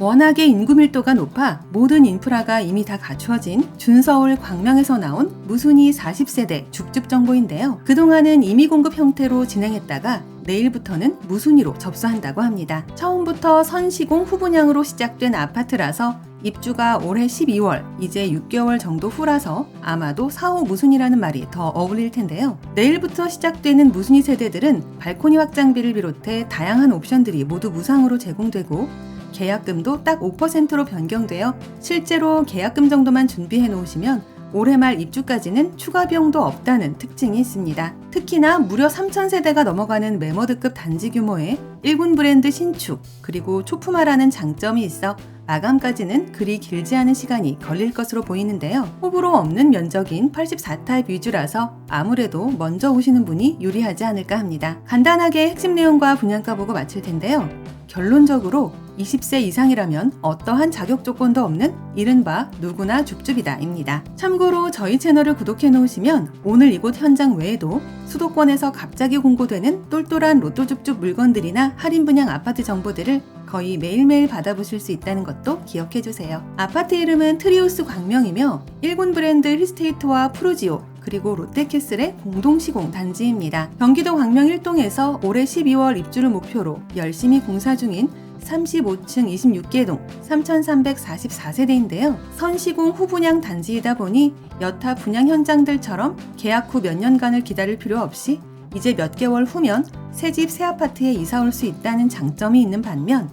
워낙에 인구 밀도가 높아 모든 인프라가 이미 다 갖추어진 준서울 광명에서 나온 무순이 40세대 죽집 정보인데요. 그동안은 임의 공급 형태로 진행했다가 내일부터는 무순위로 접수한다고 합니다. 처음부터 선시공 후분양으로 시작된 아파트라서 입주가 올해 12월, 이제 6개월 정도 후라서 아마도 4호 무순이라는 말이 더 어울릴 텐데요. 내일부터 시작되는 무순이 세대들은 발코니 확장비를 비롯해 다양한 옵션들이 모두 무상으로 제공되고 계약금도 딱 5%로 변경되어 실제로 계약금 정도만 준비해 놓으시면 올해 말 입주까지는 추가 비용도 없다는 특징이 있습니다. 특히나 무려 3,000세대가 넘어가는 메머드급 단지 규모의 1군 브랜드 신축, 그리고 초품화라는 장점이 있어 마감까지는 그리 길지 않은 시간이 걸릴 것으로 보이는데요. 호불호 없는 면적인 84타입 위주라서 아무래도 먼저 오시는 분이 유리하지 않을까 합니다. 간단하게 핵심 내용과 분양가 보고 마칠 텐데요. 결론적으로 20세 이상이라면 어떠한 자격 조건도 없는 이른바 누구나 줍줍이다입니다. 참고로 저희 채널을 구독해 놓으시면 오늘 이곳 현장 외에도 수도권에서 갑자기 공고되는 똘똘한 로또 줍줍 물건들이나 할인 분양 아파트 정보들을 거의 매일매일 받아보실 수 있다는 것도 기억해 주세요. 아파트 이름은 트리우스 광명이며 일본 브랜드 힐스테이트와 프로지오 그리고 롯데캐슬의 공동 시공 단지입니다. 경기도 광명 1동에서 올해 12월 입주를 목표로 열심히 공사 중인 35층 26개 동 3,344세대인데요. 선시공 후분양 단지이다 보니 여타 분양 현장들처럼 계약 후 몇 년간을 기다릴 필요 없이 이제 몇 개월 후면 새집 새 아파트에 이사 올 수 있다는 장점이 있는 반면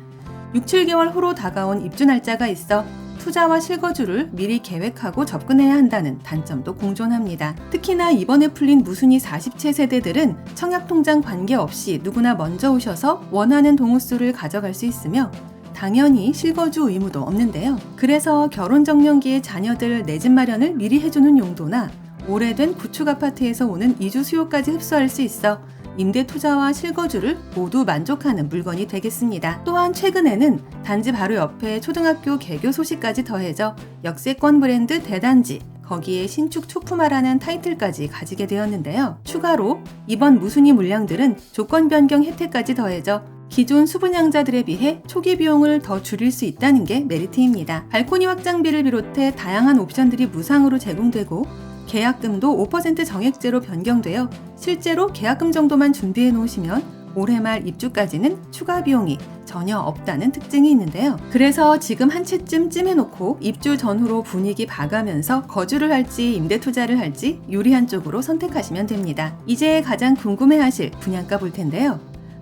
6, 7개월 후로 다가온 입주 날짜가 있어 투자와 실거주를 미리 계획하고 접근해야 한다는 단점도 공존합니다. 특히나 이번에 풀린 무순이 40채 세대들은 청약통장 관계없이 누구나 먼저 오셔서 원하는 동호수를 가져갈 수 있으며 당연히 실거주 의무도 없는데요. 그래서 결혼 정년기에 자녀들 내 집 마련을 미리 해주는 용도나 오래된 구축 아파트에서 오는 이주 수요까지 흡수할 수 있어 임대 투자와 실거주를 모두 만족하는 물건이 되겠습니다. 또한 최근에는 단지 바로 옆에 초등학교 개교 소식까지 더해져 역세권 브랜드 대단지, 거기에 신축 초품화라는 타이틀까지 가지게 되었는데요. 추가로 이번 무순위 물량들은 조건 변경 혜택까지 더해져 기존 수분양자들에 비해 초기 비용을 더 줄일 수 있다는 게 메리트입니다. 발코니 확장비를 비롯해 다양한 옵션들이 무상으로 제공되고 계약금도 5% 정액제로 변경되어 실제로 계약금 정도만 준비해 놓으시면 올해 말 입주까지는 추가 비용이 전혀 없다는 특징이 있는데요. 그래서 지금 한 채쯤 찜해놓고 입주 전후로 분위기 봐가면서 거주를 할지 임대 투자를 할지 유리한 쪽으로 선택하시면 됩니다. 이제 가장 궁금해하실 분양가 볼 텐데요.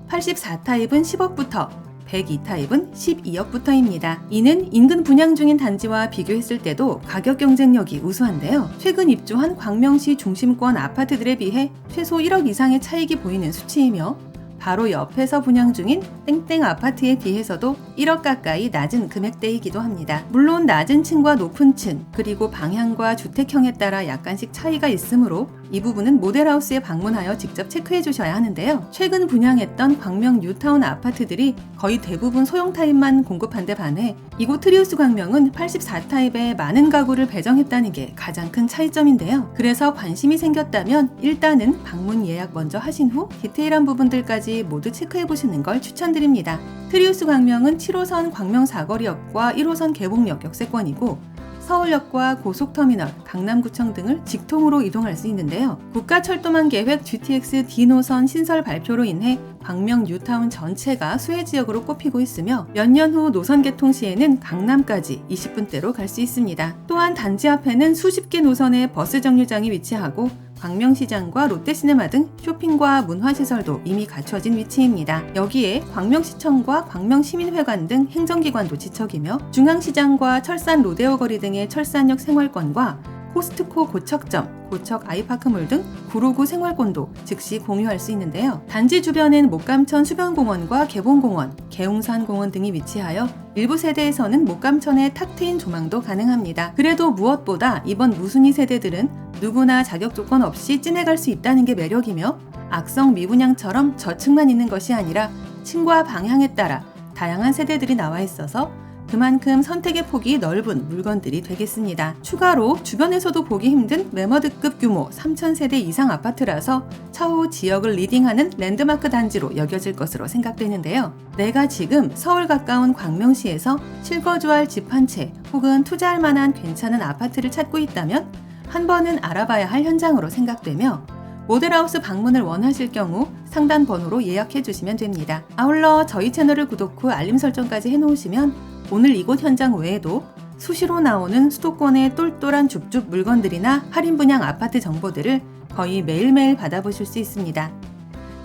84타입은 10억부터 102타입은 12억부터입니다. 이는 인근 분양 중인 단지와 비교했을 때도 가격 경쟁력이 우수한데요. 최근 입주한 광명시 중심권 아파트들에 비해 최소 1억 이상의 차익이 보이는 수치이며 바로 옆에서 분양 중인 땡땡 아파트에 비해서도 1억 가까이 낮은 금액대이기도 합니다. 물론 낮은 층과 높은 층, 그리고 방향과 주택형에 따라 약간씩 차이가 있으므로 이 부분은 모델하우스에 방문하여 직접 체크해 주셔야 하는데요. 최근 분양했던 광명 뉴타운 아파트들이 거의 대부분 소형 타입만 공급한 데 반해 이곳 트리우스 광명은 84타입에 많은 가구를 배정했다는 게 가장 큰 차이점인데요. 그래서 관심이 생겼다면 일단은 방문 예약 먼저 하신 후 디테일한 부분들까지 모두 체크해 보시는 걸 추천드립니다. 트리우스 광명은 7호선 광명 사거리역과 1호선 개봉역 역세권이고 서울역과 고속터미널, 강남구청 등을 직통으로 이동할 수 있는데요. 국가철도망 계획 GTX D 노선 신설 발표로 인해 광명 뉴타운 전체가 수혜 지역으로 꼽히고 있으며 몇 년 후 노선 개통 시에는 강남까지 20분대로 갈 수 있습니다. 또한 단지 앞에는 수십 개 노선의 버스 정류장이 위치하고 광명시장과 롯데시네마 등 쇼핑과 문화시설도 이미 갖춰진 위치입니다. 여기에 광명시청과 광명시민회관 등 행정기관도 지척이며 중앙시장과 철산 로데오 거리 등의 철산역 생활권과 코스트코 고척점, 고척 아이파크몰 등 구로구 생활권도 즉시 공유할 수 있는데요. 단지 주변엔 목감천 수변공원과 개봉공원, 개웅산공원 등이 위치하여 일부 세대에서는 목감천의 탁 트인 조망도 가능합니다. 그래도 무엇보다 이번 무순위 세대들은 누구나 자격 조건 없이 찐해갈 수 있다는 게 매력이며 악성 미분양처럼 저층만 있는 것이 아니라 층과 방향에 따라 다양한 세대들이 나와 있어서 그만큼 선택의 폭이 넓은 물건들이 되겠습니다. 추가로 주변에서도 보기 힘든 매머드급 규모 3,000세대 이상 아파트라서 차후 지역을 리딩하는 랜드마크 단지로 여겨질 것으로 생각되는데요. 내가 지금 서울 가까운 광명시에서 실거주할 집 한 채 혹은 투자할 만한 괜찮은 아파트를 찾고 있다면 한 번은 알아봐야 할 현장으로 생각되며 모델하우스 방문을 원하실 경우 상단 번호로 예약해 주시면 됩니다. 아울러 저희 채널을 구독 후 알림 설정까지 해놓으시면 오늘 이곳 현장 외에도 수시로 나오는 수도권의 똘똘한 줍줍 물건들이나 할인 분양 아파트 정보들을 거의 매일매일 받아보실 수 있습니다.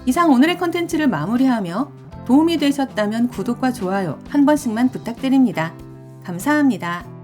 이상 오늘의 컨텐츠를 마무리하며 도움이 되셨다면 구독과 좋아요 한 번씩만 부탁드립니다. 감사합니다.